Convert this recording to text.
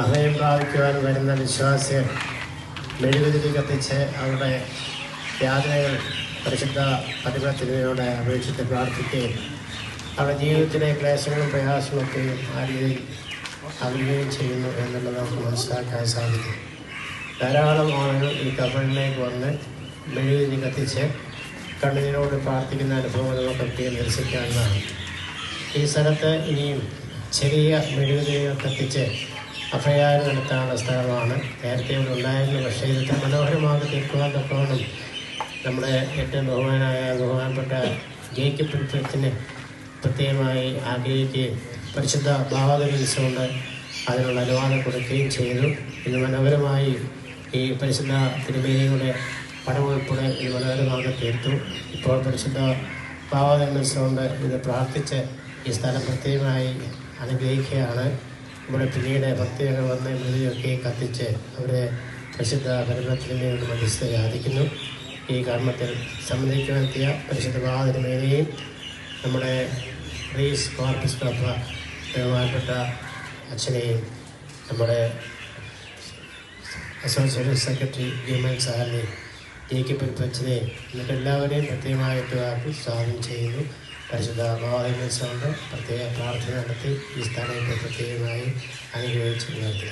അഭയം പ്രാപിക്കുവാൻ വരുന്ന വിശ്വാസികൾ മെഴുകുതിരി കത്തിച്ച് അവരുടെ യാതനകൾ പരിശുദ്ധ പതിപത്തിനോട് അപേക്ഷിച്ച് പ്രാർത്ഥിക്കുകയും അവരുടെ ജീവിതത്തിലെ ക്ലേശങ്ങളും പ്രയാസങ്ങളൊക്കെ ആ രീതിയിൽ അറിയുകയും ചെയ്യുന്നു എന്നുള്ളത് നമുക്ക് മനസ്സിലാക്കാൻ സാധിക്കും. ധാരാളം ആളുകൾ ഈ കബളിലേക്ക് വന്ന് മെഴുകുതിരി കത്തിച്ച് കണ്ണീരോട് പ്രാർത്ഥിക്കുന്ന അനുഭവങ്ങൾ നമുക്കൊക്കെ നിരസിക്കാവുന്നതാണ്. ഈ സ്ഥലത്ത് ഇനിയും ചെറിയ മെഴുകുതിരികൾ കത്തിച്ച് അഭയാരം നടത്താനുള്ള സ്ഥലമാണ്. നേരത്തെ ഇവിടെ ഉണ്ടായിരുന്നു പക്ഷേ ഇതൊക്കെ മനോഹരമാക്കി തീർക്കുവാൻ തക്കവണ്ണം നമ്മുടെ ഏറ്റവും ബഹുമാനായ ബഹുമാനപ്പെട്ട ജേക്കബ് പ്രിഫത്തിന് പ്രത്യേകമായി ആഗ്രഹിക്കുകയും പരിശുദ്ധ ഭാവകലിച്ചുകൊണ്ട് അതിനുള്ള അനുവാദം കൊടുക്കുകയും ചെയ്തു. ഇന്ന് മനോഹരമായി ഈ പരിശുദ്ധ തിരുമേനിയുടെ പടം ഉൾപ്പെടെ ഇത് മനോഹരമാക്കി തീർത്തു. ഇപ്പോൾ പരിശുദ്ധ ഭാവകലിച്ചുകൊണ്ട് ഇത് പ്രാർത്ഥിച്ച് ഈ സ്ഥലം പ്രത്യേകമായി അനുഗ്രഹിക്കുകയാണ്. ഇവിടെ പിന്നീട് ഭക്തികൾ വന്ന് മൃതിയൊക്കെ കത്തിച്ച് അവരെ പരിശുദ്ധ ഭരണത്തിനുമേൽ മധ്യസ്ഥ ആദിക്കുന്നു ഈ കർമ്മത്തിൽ സംബന്ധിക്കുമെത്തിയ പരിശുദ്ധ ഭാവതിരുമേനെയും നമ്മുടെ റീസ് മാർക്കിസ് പാപ്പ ബഹുമാനപ്പെട്ട അച്ഛനെയും നമ്മുടെ അസോസിയേറ്റ് സെക്രട്ടറി ഭീമൻ സാറിനെയും ജയിക്കപ്പെട്ട അച്ഛനെയും എന്നിട്ട് എല്ലാവരെയും പ്രത്യേകമായിട്ട് ആക്കി സ്വാഗതം ചെയ്യുന്നു. പരിശുദ്ധ ഭാവതിരുമേശോണ്ട് പ്രത്യേക പ്രാർത്ഥന നടത്തി ഈ സ്ഥാനത്തെ പ്രത്യേകമായി അനുഗ്രഹിച്ച് നിർത്തി